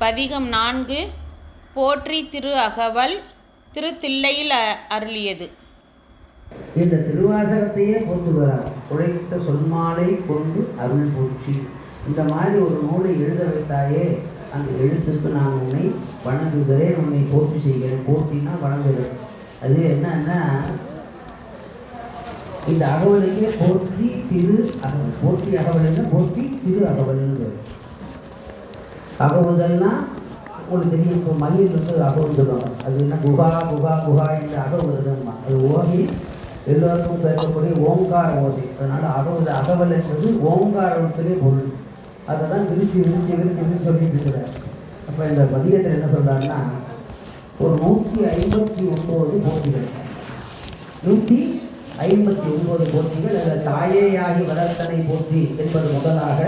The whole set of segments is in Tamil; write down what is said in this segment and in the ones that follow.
பதிகம் நான்கு போற்றி திரு அகவல் திருத்தில்லையில் அ- அருளியது. இந்த திருவாசகத்தையே போற்றுகிறார். உழைத்த சொல்மாலை கொண்டு அருள் பூச்சி இந்த மாதிரி ஒரு நூலை எழுத வைத்தாயே அந்த எழுத்துக்கு நான் உன்னை வணங்குகிறேன் உன்னை போற்றி செய்கிறேன். போற்றினா வணங்குகிறேன். அது என்னன்னா இந்த அகவலுக்கே போற்றி திரு அகவல். போற்றி அகவலுன்னு போற்றி திரு அகவல்னு அகவுதல்னா உங்களுக்கு தெரியும். இப்போ மயில் வந்து அகவுந்துடும் அது என்ன குகா குகா குகா என்று அகவுகிறதுமா அது ஓகி எல்லோருக்கும் பேசக்கூடிய ஓங்கார ஓசை. அதனால் அகவுத அகவல் என்பது ஓங்காரத்திலே பொருள். அதை தான் விரிச்சு விரிச்சு விரிச்சு விரிச்சு சொல்லிட்டு இருக்கிறார். அப்போ இந்த பதியத்தில் என்ன சொல்கிறாங்கன்னா ஒரு நூற்றி ஐம்பத்தி ஒன்பது போட்டிகள் நூற்றி ஐம்பத்தி ஒன்பது போட்டிகள் அதில் தாயேயாகி வளர்த்தனை போட்டி என்பது முதலாக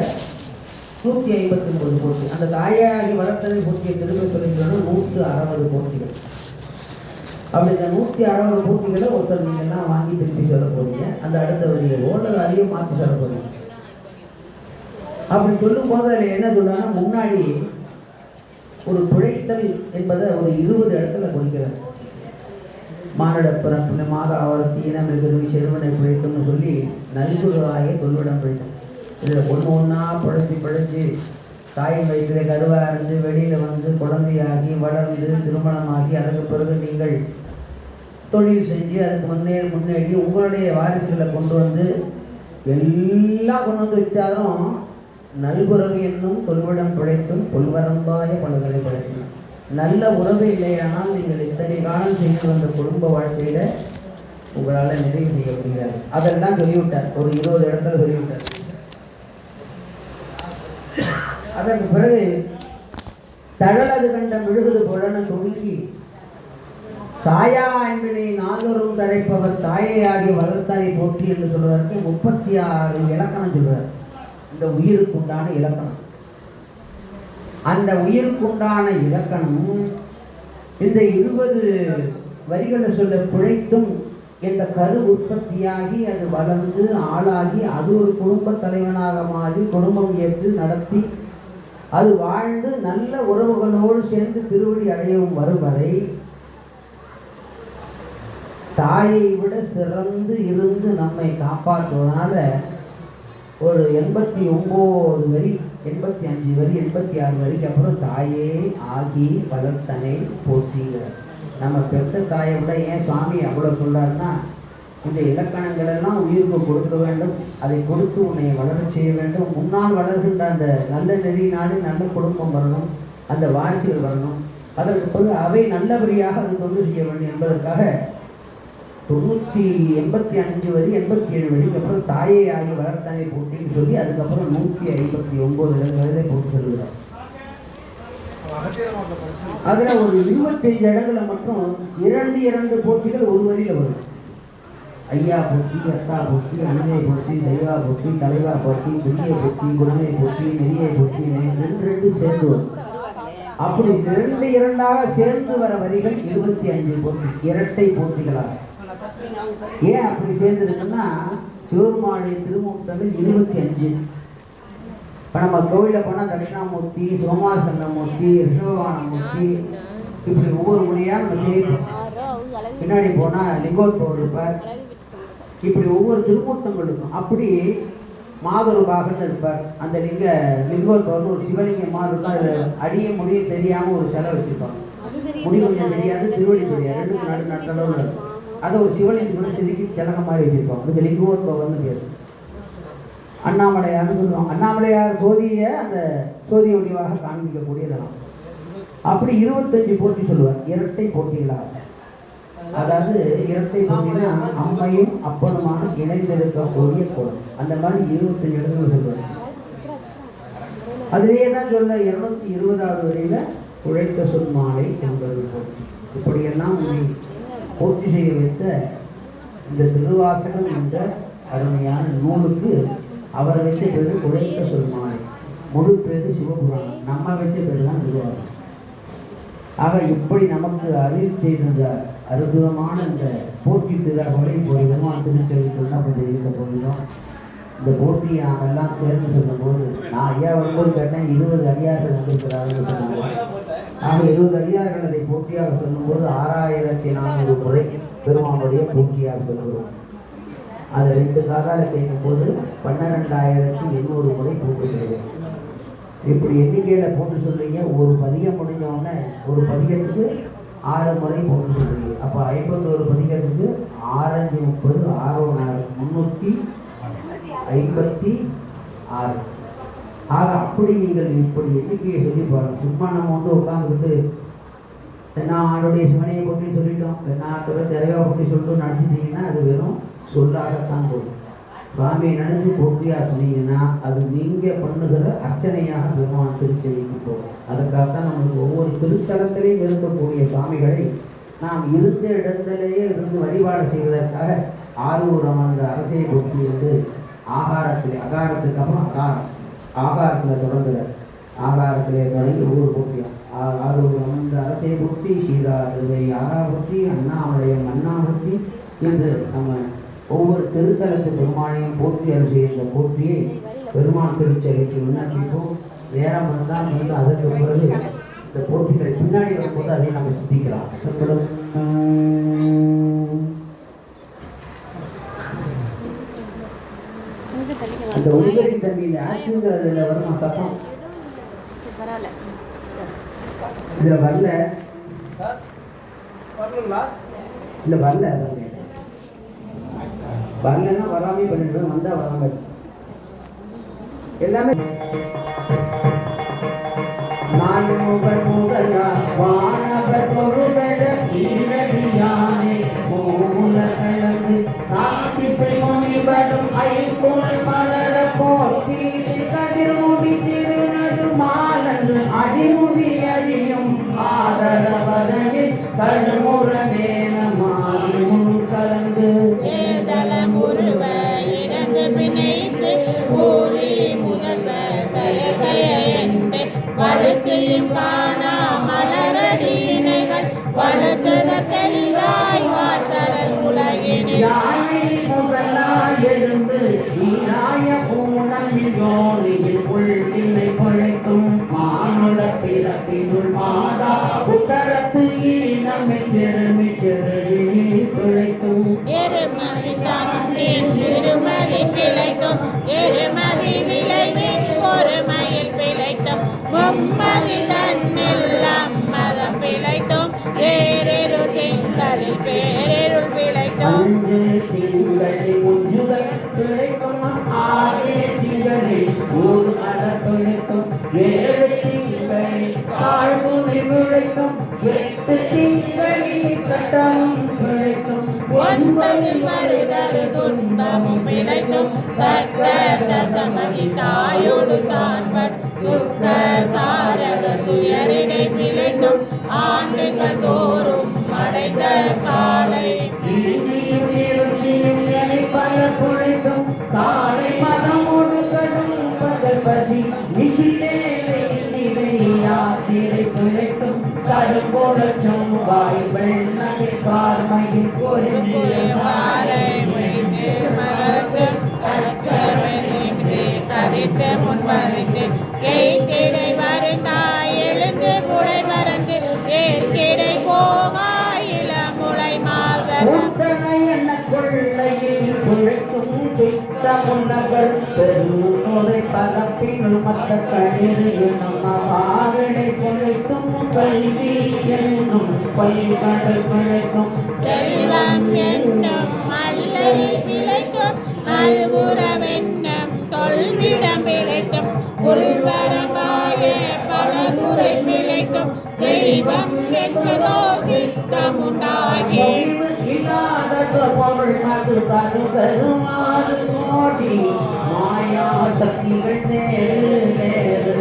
நூற்றி ஐம்பத்தி ஒன்பது கோட்டி அந்த தாயாகி வளர்த்ததை போட்டிய திரும்ப சொல்லிங்கன்னா நூற்று அறுபது கோட்டிகள். அப்படி இந்த நூற்றி அறுபது போட்டிகளை ஒருத்தர் நீங்கள்லாம் வாங்கி திருப்பி சொல்ல போறீங்க. அந்த அடுத்த வரியை ஓடல் அதையும் மாற்றி சொல்ல போறீங்க. அப்படி சொல்லும் போது அதில் என்ன சொல்றாங்கன்னா முன்னாடி ஒரு பிழைத்தல் என்பதை ஒரு இருபது இடத்துல கொடுக்கிறார். மானிட பிறப்பு மாத ஆவரத்தி இனம் இருக்கிறது செல்வனை பிழைத்தும்னு சொல்லி நல்குருவாய தொல்விடம் பிழைத்தோம் இதில் ஒன்று ஒன்றா பிழைச்சி பிழைச்சி தாயின் வயிற்றில் கருவாக இருந்து வெளியில் வந்து குழந்தையாகி வளர்ந்து திருமணமாகி அதுக்கு பிறகு நீங்கள் தொழில் செஞ்சு அதுக்கு முன்னேறி முன்னேறி உங்களுடைய வாரிசுகளை கொண்டு வந்து எல்லாம் கொண்டு வந்து வச்சாலும் நல்குறவு என்னும் தொல்விடம் பிழைத்தும் கொள்வரம்பாய பலகளை படைக்கணும் நல்ல உறவு இல்லையானால் நீங்கள் இத்தனை காலம் செய்து வந்த குடும்ப வாழ்க்கையில் உங்களால் நிறைவு செய்ய முடியாது. அதெல்லாம் சொல்லிவிட்டார். ஒரு இருபது இடத்துல சொல்லிவிட்டார். அதற்கு பிறகு தழலது கண்ட மெழுகுது பொழன துடுக்கி தாயா என்பதை நால்வரும் தடைப்பவர் தாயையாகி வளர்த்தாரை போற்றி என்று சொல்வதற்கு முப்பத்தி ஆறு இலக்கணம் சொல்றார். இந்த உயிருக்குண்டான இலக்கணம். அந்த உயிருக்குண்டான இலக்கணம் இந்த இருபது வரிகளை சொல்ல பிழைத்தும் இந்த கரு உற்பத்தியாகி அது வளர்ந்து ஆளாகி அது ஒரு குடும்ப தலைவனாக மாறி குடும்பம் ஏற்று நடத்தி அது வாழ்ந்து நல்ல உறவுகளோடு சேர்ந்து திருவடி அடையவும் வரும் வரை தாயை விட சிறந்து இருந்து நம்மை காப்பாற்றுவதனால ஒரு எண்பத்தி ஒம்பது வரி எண்பத்தி அஞ்சு வரி எண்பத்தி ஆறு வரிக்கு அப்புறம் தாயே ஆகி வளர்த்தனை போற்றிங்கிறார் நம்ம பெற்ற தாயை விட ஏன் சுவாமி அவ்வளோ சொல்கிறாருன்னா இந்த இலக்கணங்கள் எல்லாம் உயிருக்கு கொடுக்க வேண்டும். அதை கொடுத்து உன்னை வளரச் செய்ய வேண்டும். முன்னால் வளர்கின்ற அந்த நல்ல நெறியினாலே நல்ல குடும்பம் வரணும். அந்த வாரிசுகள் வரணும். அதற்கு பிறகு அவை நல்லபடியாக அது தொண்டு செய்ய வேண்டும் என்பதற்காக தொண்ணூற்றி எண்பத்தி அஞ்சு வரி எண்பத்தி ஏழு வரிக்கு அப்புறம் தாயை ஆகி வளர்த்தானே போட்டின்னு சொல்லி அதுக்கப்புறம் நூற்றி ஐம்பத்தி ஒம்பது இடங்களிலே போட்டு சொல்கிறார் அதில் ஒரு இருபத்தஞ்சு இடங்களை மட்டும் இரண்டு இரண்டு போட்டிகள் ஒரு வழியில் வரும். ஐயா போட்டி அத்தா போட்டி அண்ணனை போட்டி தெய்வா போட்டி தலைவா போட்டி துணியை போட்டி குணமை போட்டி நெறியை பொட்டி ரெண்டு ரெண்டு சேர்ந்து வரும் அப்படி இரண்டு இரண்டாக சேர்ந்து வர வரிகள் இருபத்தி அஞ்சு போட்டி இரட்டை போட்டிகளாக. ஏன் அப்படி சேர்ந்துருக்குன்னா சிவருமாடைய திருமூட்டங்கள் இருபத்தி அஞ்சு இப்போ நம்ம கோவிலில் போனால் தட்சிணாமூர்த்தி சோமாஸ்கந்தமூர்த்தி ரிஷபவானமூர்த்தி இப்படி ஒவ்வொரு மொழியாக நம்ம செய்யணும் பின்னாடி போனால் லிங்கோத்பவர் இருப்பார். இப்படி ஒவ்வொரு திருமூர்த்தங்கள் இருக்கும் அப்படி மாதொருபாகன்னு இருப்பார். அந்த லிங்க லிங்கோத்பவர்னு ஒரு சிவலிங்கம் மாதிரி இருக்கும். அதில் அடிய முடிய தெரியாமல் ஒரு சிலை வச்சுருப்பாங்க. முடி கொஞ்சம் தெரியாது திருவடி தெரியாது. ரெண்டுக்கு நடு நட்டளவில் இருக்கும். அதை ஒரு சிவலிங்கத்தோட செதுக்கி திலக மாதிரி வச்சிருப்பாங்க. அதுக்கு லிங்கோத்பவர்னு பேர். அண்ணாமலையார்னு சொல்லுவாங்க. அண்ணாமலையார் சோதியை அந்த சோதி வடிவாக காண்பிக்கக்கூடியதெல்லாம். அப்படி இருபத்தஞ்சு போட்டி சொல்லுவார். இரட்டை போட்டிகளாக அதாவது இரட்டை பூமினா அம்மையும் அப்பனுமாக இணைந்திருக்கக்கூடிய கோலம் அந்த மாதிரி இருபத்தி இடங்கள் சொல்லுவார் அதிலேயே தான் சொல்ல இருநூத்தி இருபதாவது வரையில உழைத்த சொல் மாலை என்பது இப்படியெல்லாம் உன்னை செய்ய வைத்த இந்த திருவாசகம் என்ற அருமையான நூலுக்கு அவர் வச்ச பேரு உழைத்த சொல் மாலை. முழு பேரு சிவபுராணம். நம்ம வச்ச பேர் தான் திருவாசகம் ஆக இப்படி நமக்கு அறிவு செய்திருந்தார் அற்புதமான இந்த போட்டி திருவிழாவை போய் பெருமான் கொஞ்சம் இருக்க போகிறோம் இந்த போட்டி நாம் எல்லாம் சேர்ந்து சொல்லும்போது நான் ஐயா வரும்போது கேட்டேன் இருபது அடியார்கள் வந்திருக்கிறார்கள் சொன்னாங்க. ஆக இருபது அடியார்கள் அதை போட்டியாக சொல்லும்போது ஆறாயிரத்தி நானூறு முறை பெருமானுடைய போட்டியாக சொல்கிறோம் அது ரெண்டு காதால கேட்கும்போது பன்னிரெண்டாயிரத்தி எண்ணூறு முறை போட்டுகிறது இப்படி எண்ணிக்கையில் போட்டு சொல்றீங்க ஒரு பதிகம் முடிஞ்ச உடனே ஒரு பதிகத்துக்கு ஆறு முறை போட்டு சொல்றீங்க அப்போ ஐம்பத்தோரு பதிகத்துக்கு ஆறஞ்சு முப்பது ஆறு நாலு முந்நூற்றி ஐம்பத்தி ஆறு. ஆக அப்படி நீங்கள் இப்படி எண்ணிக்கையை சொல்லி பாருங்கள் சும்மா நம்ம வந்து உட்காந்துக்கிட்டு தென்னாடுடைய சிவனையை போட்டி சொல்லிட்டோம். தென்னாட்டுக்கு தெரைவா போட்டி சொல்லிட்டு நினச்சிட்டிங்கன்னா அது வெறும் சொல்லாகத்தான் போகும் சுவாமியை நினைஞ்சு போட்டியா சொன்னீங்கன்னா அது நீங்கள் பண்ணுகிற அர்ச்சனையாக பெருமான் திருச்செவிக்கு போகும். அதுக்காகத்தான் நம்மளுக்கு ஒவ்வொரு திருத்தலத்திலையும் இருக்கக்கூடிய சுவாமிகளை நாம் இருந்த இடத்திலேயே இருந்து வழிபாடு செய்வதற்காக ஆர்வூரம் அந்த அரசை போட்டி என்று ஆகாரத்தில் அகாரத்துக்கு அப்புறம் அகாரம். ஆகாரத்தில் தொடங்குகிற ஆகாரத்திலே தொடங்கி ஊர் போட்டியும் ஆ- அந்த அரசியை அரசை போட்டி சீரா திருவை ஆரா போட்டி அண்ணாமலையம் அண்ணா போட்டி என்று நம்ம ஒவ்வொரு திருத்தலத்து பெருமானையும் போற்றி அரிசி என்ற போற்றியை பெருமான் திருச்சபைக்கு விண்ணப்பிப்போம் நேரம் வந்தால் வந்து அதற்கு பிறகு இந்த போட்டிகள் பின்னாடி வரும்போது அதை நம்ம சிந்திக்கலாம். சொல்லுங்கள். அந்த உயிரி தம்பி இந்த ஆக்சுங்கிறதுல வருமா சத்தம்? இதுல வரல. இல்ல வரல. வரலன்னா வராமே பண்ணிடுவேன் வந்தா வராம எல்லாமே நான் முதலா வானவர் தொழுதழ ஈரடியானே மூல கலந்து நாட்டிசை முனிவரும் ஐம்புலன் மலர போற்றி கதிர்முடி திருநடு மாலன்று அடிமுடி அழியும் ஆதரவரையில் கடுமுறனே மலரடியினைகள் வார்த்தடல் உலகினில். எழுந்து நீராய பூனம் யோனியில் உள்ளில்லை பழைக்கும் மானுட பிறப்பினுள் மாதா உத்தரத்து பிழைக்கும் ஏழு தாழ்வுமை பிழைக்கும் எட்டு திங்களில் கட்டமும் பிழைக்கும் ஒன்பதில் மருதரு துன்பமும் தக்க தசமதி தாயோடு தான்பட் துக்க சாரக ஆண்டுகள் தோறும் அடைந்த காலை பல காலை கருங்கோட செவ்வாய் வெண்ணகை பார்மையில் பொருந்திய வாரை வைத்து மறந்து அச்சமெனிந்து கதித்து முன்பதித்து எய்திடை மறைந்தாய் எழுந்து முளை மறந்து ஏற்கிடை போகாய் இளமுளை மாதர் என்ன கொள்ளையில் பிழைக்கும் திட்ட முன்னகர் பெருமுறை பரப்பினுள் மற்ற கணிறு நம்ம பாவிடை பிழைக்கும் கல்வி என்னும் பல்கடல் பிழைக்கும் செல்வம் என்னும் மல்லரில் பிழைக்கும் நல்குறவென்னும் தொல்விடம் பிழைக்கும் உள்வரமாய பலதுரை பிழைக்கும் தெய்வம் என்பதோ சித்தமுண்டாகி முடிவு இல்லாத பொருள் மது கருகருமாறு கோடி மாயா சக்திகள் நேரு நேரு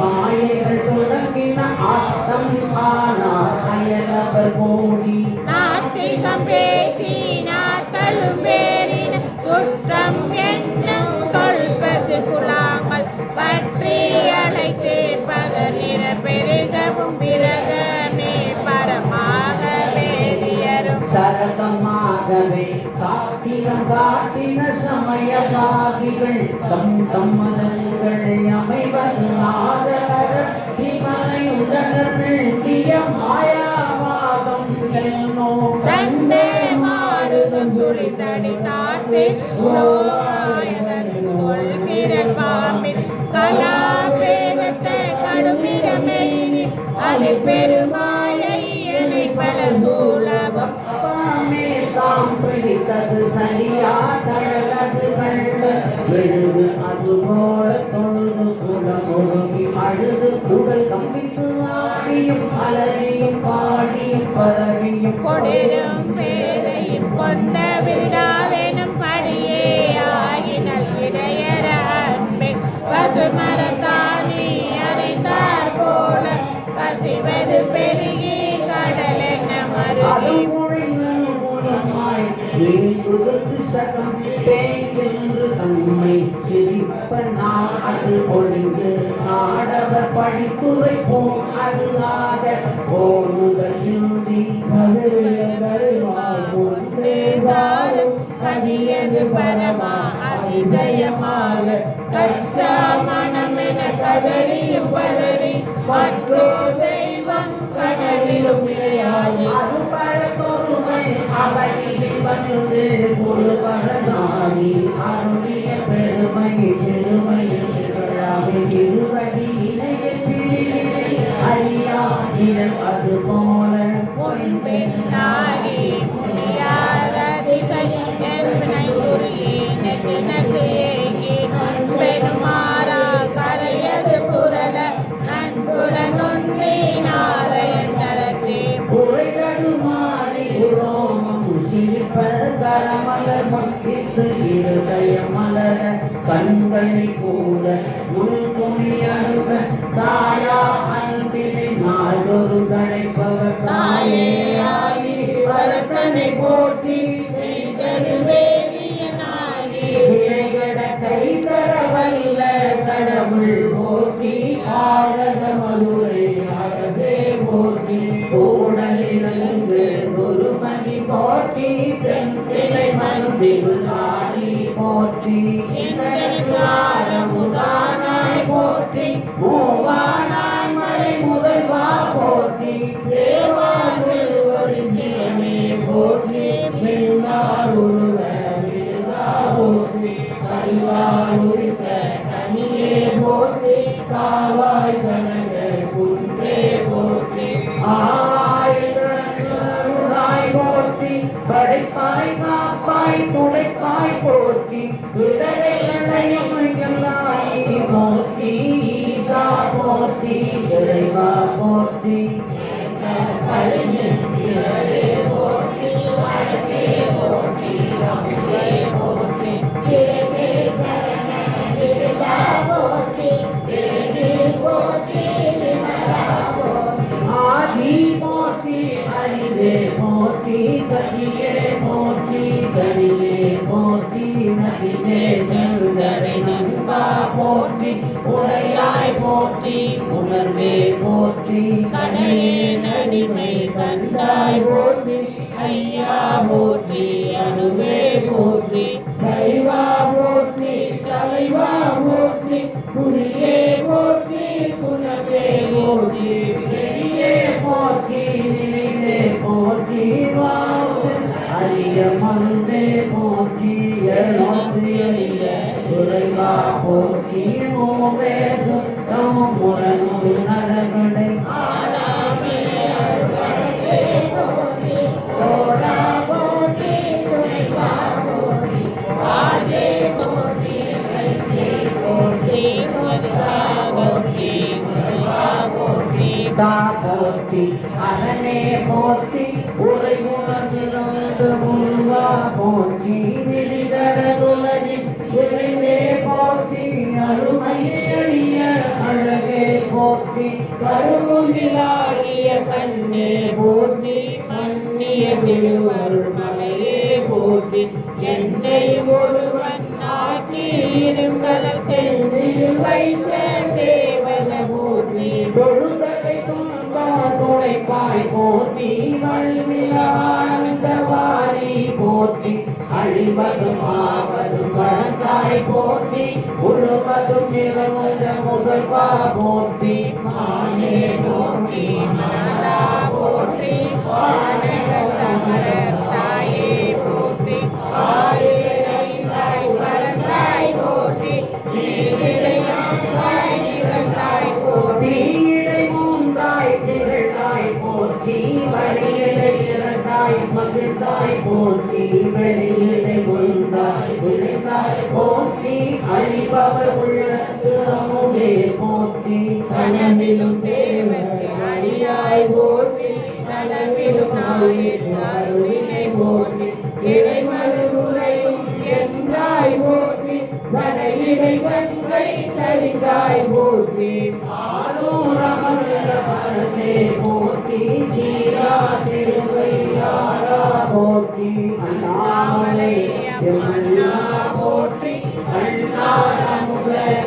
மாயைகள் தொடங்கின ஆட்டம் ஆனால் அயலவர் கோடி நாத்திகம் பேசி நாத்தலும் பேரின சுற்றம் என்னும் தொல்பசு குழாங்கள் பற்றி அழைத்து பதறின பெருகவும் விரதமே பரமாக வேதியரும். சரதமாகவே வேதம் காட்டின சமய சமயவாதிகள் தம் தம்மதங்களை அமைவது ஆதரக இமனை உதனர் வீழ்த்திய மாயாவாதம் என்னோ சண்டே மாறுதம் சுழி தடித்தார்த்தே உலோகாயதன் கொள்கிறன் பாம்பில் கலாபேதத்தை கடுமிடமே அதில் பெருமாயை என்னை பல சூழ் தாம் பிடித்தது சரியா தழலது கண்ட எழுது அது போல தொழுது குளமுருகி அழுது உடல் கம்பித்து ஆடியும் அலறியும் பாடியும் பரவியும் கொடிரும் பேதையும் கொண்ட விடாதெனும் படியே ஆகினல் இடையர அன்பை. பசுமரத்தானே அறைந்தார் போல கசிவது பெருகி கடல் என்ன மருகி வீழ்வதற்கு சகம் பேய் என்று தம்மை சிரிப்ப நான் அது ஒழிந்து ஆடவர் பழித்துறை போம் அது ஆக போனுதல் இந்தி சாரும் கதியது பரமா அதிசயமாக. கற்றா மனமென கதறியும் பதறி மற்றோர் தெய்வம் கனவிலும் இணையாது அவனில் வந்து முழுவரனாகி அருளிய பெருமை சிறுமையில் திருவடி அறியா அது போல பொன் பெண்ணாகி மலர் மட்டித்து இருதய மலர கண்களை கூட உள்துணி அருக சாயா அன்பினை நாள்தொரு கழைப்பவர் தாயே ஆகி பரத்தனை போட்டி வேதியனாகி கை தர வல்ல கடவுள் போட்டி ஆடக Yeah. போற்றி கைகே போற்றி போற்றி போற்றி போற்றி அரணே போற்றி உரை உணர்ந்திருந்து வருமுகிலாகிய கருமுகிலாகிய கண்ணே போற்றி மன்னிய திருவருள் மலையே போற்றி. என்னை ஒருவன் ஆக்கி இரும் கடல் செல்வியில் வைத்த சேவக போற்றி. தொழுதலை துன்பா துடைப்பாய் போற்றி வல்வில வாரி போற்றி. அழிவதும் ஆவதும் வளர்ந்தாய் போற்றி. உழுவதும் இரவுத முதல்வா போற்றி. மகிழ்ந்தாய் போற்றி விளைந்தாய் போற்றி அழிபவர் உள்ளத்து அமுதே கனவிலும் தேவர்க்கு அறியாய் போற்றி நனவிலும் நாயிற்கு அருளினை போற்றி இடைமருதுரையும் எந்தாய் போற்றி சடையினை கங்கை தரிந்தாய் போற்றி. ஆரூரமல்ல பரசே போற்றி சீரா திருவையாரா போற்றி அண்ணாமலை அண்ணா போற்றி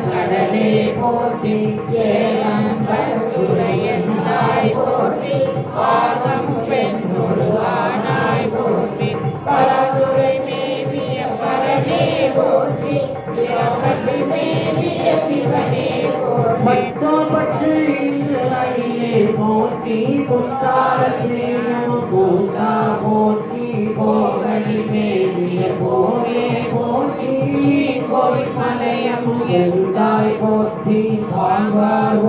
கடலே போற்றி ஜெயம் பந்துரையந்தாய் போற்றி பாகம் பெண்ணொரு ஆனாய் போற்றி பரதுரை மேவிய பரனே போற்றி சிறப்பள்ளி மேவிய சிவனே போற்றி பற்றோ இன்று அடியே போற்றி போற்றி மேலிய கோவே போற்றி. கோய் மலையம் எந்தாய் போற்றி வாழ்வார்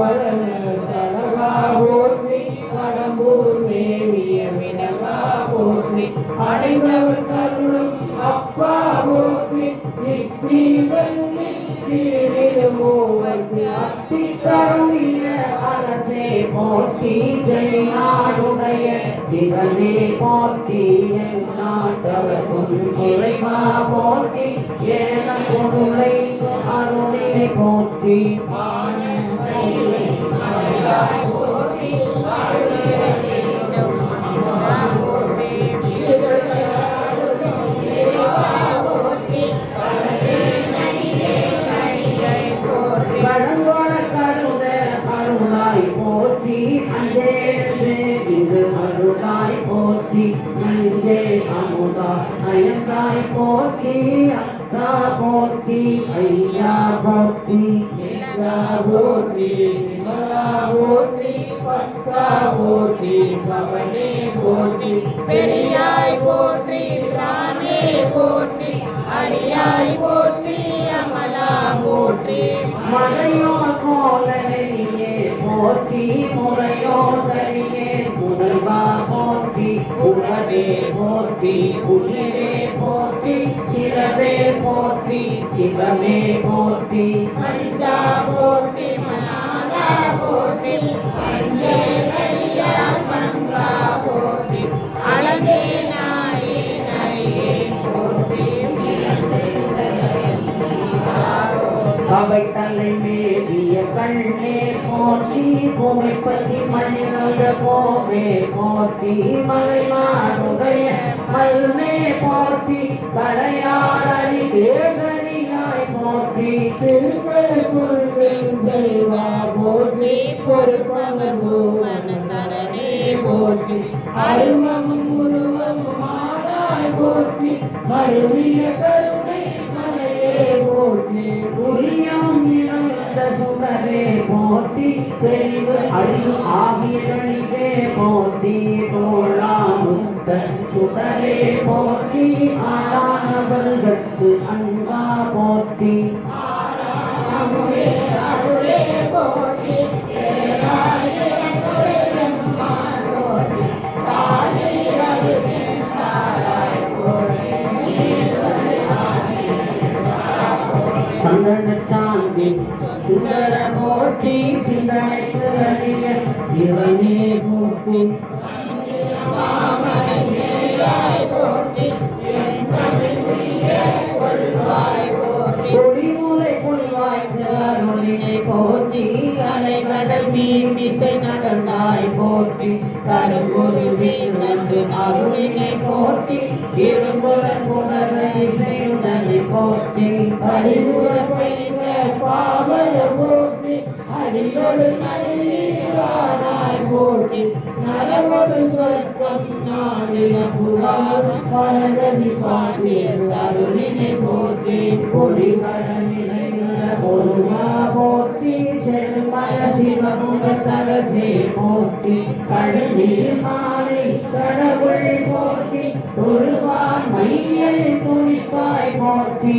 போற்றி உயிரே போற்றி சிறவே போற்றி சிவமே போற்றி. மஞ்சா போற்றி மனாலா போற்றி அவை தலை மேலிய கண்ணே போற்றி பூமிப்பதி மணிநுத போவே போற்றி மலைமானுடைய கல்மே போற்றி கரையார் அருகே சரியாய் போற்றி திருப்பரங்குன்றின் செல்வா போற்றி பொறுப்பவர் பூவன தரணே போற்றி அருவமும் உருவமும் ஆடாய் போற்றி மருவிய கருணை போற்றி புரியாம் இருந்த சுடரே போற்றி தெரிவு அழிவு ஆகிய கழிவே போற்றி தோழாமுத்த சுடரே போற்றி ஆளானவர்களுக்கு அன்பா போற்றி. அருளே அருளே போற்றி. சந்தன சுந்தர போற்றி சிந்தனைக்கு அறிய சிவனே போற்றி. கொடிமுலை புல்வாய்க்கு அருளினை போற்றி. அலைகடல் மீன் திசை நடந்தாய் போற்றி. கருங்குருவி நன்று அருளினை போற்றி. இரும்புடன் புணரை செய்தனை போற்றி. அறிவுற பெய்த பாவல போற்றி அடியோடு நடுநீரானாய் போற்றி போற்றி நரகொடு சொர்க்கம் நாடின புலால் பரகதி பாண்டியர் கருணினை போற்றி கொடிகடனிலையுள்ள பொருவா போற்றி செருமய சிவமுகத்தரசே போற்றி கழுநீர் மாலை கடவுள் போற்றி தொழுவார் மையல் துணிப்பாய் போற்றி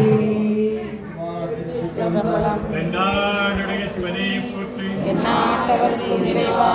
என்னாடுடைய சிவனே போற்றி. என்னாட்டவர்க்கும் இறைவா.